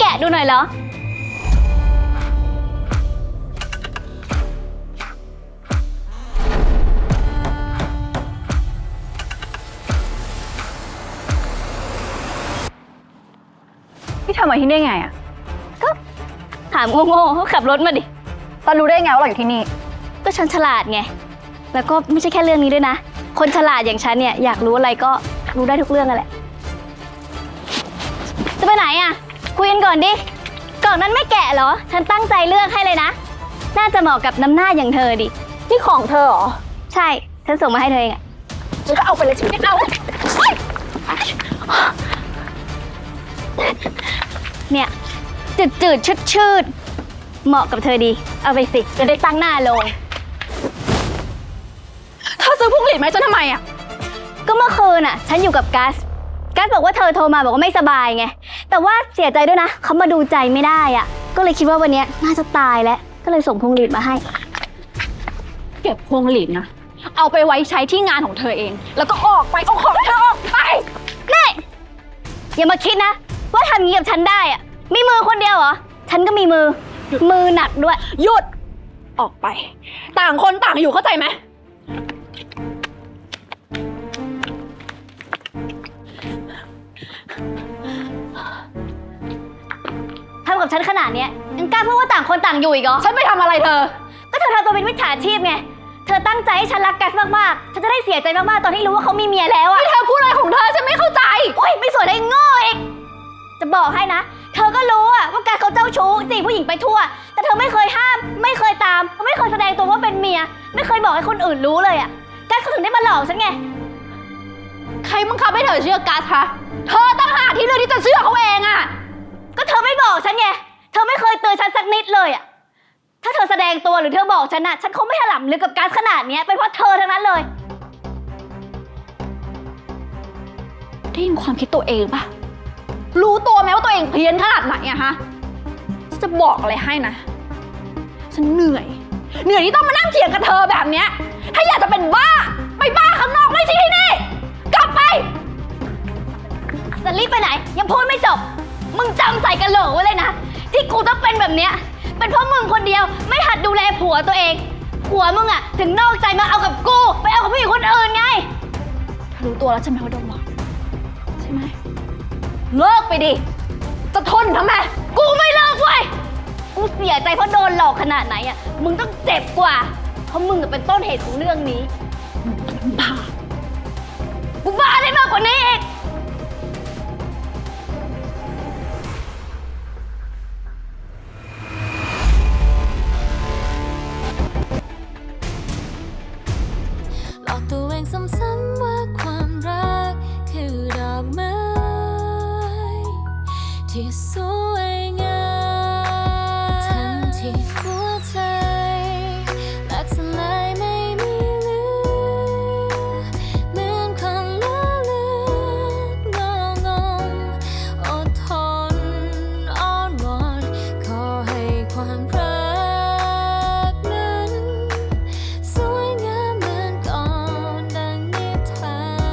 หน่อยเหรอ พี่ทำมาที่นี่ไงอะถามโง่ๆเขาขับรถมาดิ ตอนรู้ได้ไงว่าเราอยู่ที่นี่ ก็ฉันฉลาดไง แล้วก็ไม่ใช่แค่เรื่องนี้ด้วยนะ คนฉลาดอย่างฉันเนี่ยอยากรู้อะไรก็รู้ได้ทุกเรื่องนั่นแหละ จะไปไหนอะ คุยกันก่อนดิ กล่องนั้นไม่แกะเหรอ ฉันตั้งใจเลือกให้เลยนะ น่าจะเหมาะกับน้ำหน้าอย่างเธอดิ นี่ของเธอเหรอ ใช่ ฉันส่งมาให้เธอเองอะฉันก็เอาไปเลยฉันไม่เอา เนี่ย จืดจืดชืดชืดๆเหมาะกับเธอดี เอาไปสิ จะได้ตั้งหน้าโลง เธอซื้อพวงหลีดมาให้ฉันทำไมอะก็เมื่อคืนอะ ฉันอยู่กับกัส กัสบอกว่าเธอโทรมาบอกว่าไม่สบายไง แต่ว่าเสียใจด้วยนะเขามาดูใจไม่ได้อะก็เลยคิดว่าวันเนี้ยน่าจะตายแล้ว ก็เลยส่งพวงหลีดมาให้ เก็บพวงหลีดนะ เอาไปไว้ใช้ที่งานของเธอเอง แล้วก็ออกไปเอาของเธอออกไป นี่อย่ามาคิดนะ ว่าทำงี้กับฉันได้อะมีมือคนเดียวเหรอ ฉันก็มีมือ มือหนักด้วย หยุด ออกไป ต่างคนต่างอยู่เข้าใจไหม ฉันขนาดเนี้ยยังกล้าพูดว่าต่างคนต่างอยู่อีกเหรอ ฉันไปทำอะไรเธอ ก็เธอทำตัวเป็นมิจฉาชีพไง เธอตั้งใจให้ฉันรักกัสมากๆ ฉันจะได้เสียใจมากๆ ตอนที่รู้ว่าเขามีเมียแล้วอะเธอพูดอะไรของเธอฉันไม่เข้าใจ โอ๊ยไม่สวยได้โง่อีก จะบอกให้นะ เธอก็รู้อะว่าการเขาเจ้าชู้จีบผู้หญิงไปทั่ว แต่เธอไม่เคยห้าม ไม่เคยตาม ไม่เคยแสดงตัวว่าเป็นเมีย ไม่เคยบอกให้คนอื่นรู้เลยอะกัสเขาถึงได้มาหลอกฉันไง ใครบังคับให้เธอเชื่อกัสคะ เธอตั้งหากที่เลือกที่จะเชื่อเขาเองอะ สักนิดเลยอะถ้าเธอแสดงตัวหรือเธอบอกฉันอะฉันคงไม่ถลำลึกกับกัสขนาดเนี้ยเป็นเพราะเธอทั้งนั้นเลย ได้ยินความคิดตัวเองปะรู้ตัวไหมว่าตัวเองเพี้ยนขนาดไหนอะฮะฉันจะบอกอะไรให้นะ ฉันเหนื่อย เหนื่อยที่ต้องมานั่งเถียงกับเธอแบบเนี้ย ถ้าอยากจะเป็นบ้า แบบเนี้ยเป็นเพราะมึงคนเดียวไม่หัดดูแลผัวตัวเอง ผัวมึงอะถึงนอกใจมาเอากับกู ไปเอากับผู้หญิงคนอื่นไงรู้ตัวแล้วใช่ไหมว่าโดนหลอกใช่ไหมเลิกไปดิ จะทนทำไม กูไม่เลิกเว้ย กูเสียใจเพราะโดนหลอกขนาดไหนอะมึงต้องเจ็บกว่า เพราะมึงอะเป็นต้นเหตุของเรื่องนี้ บ้า so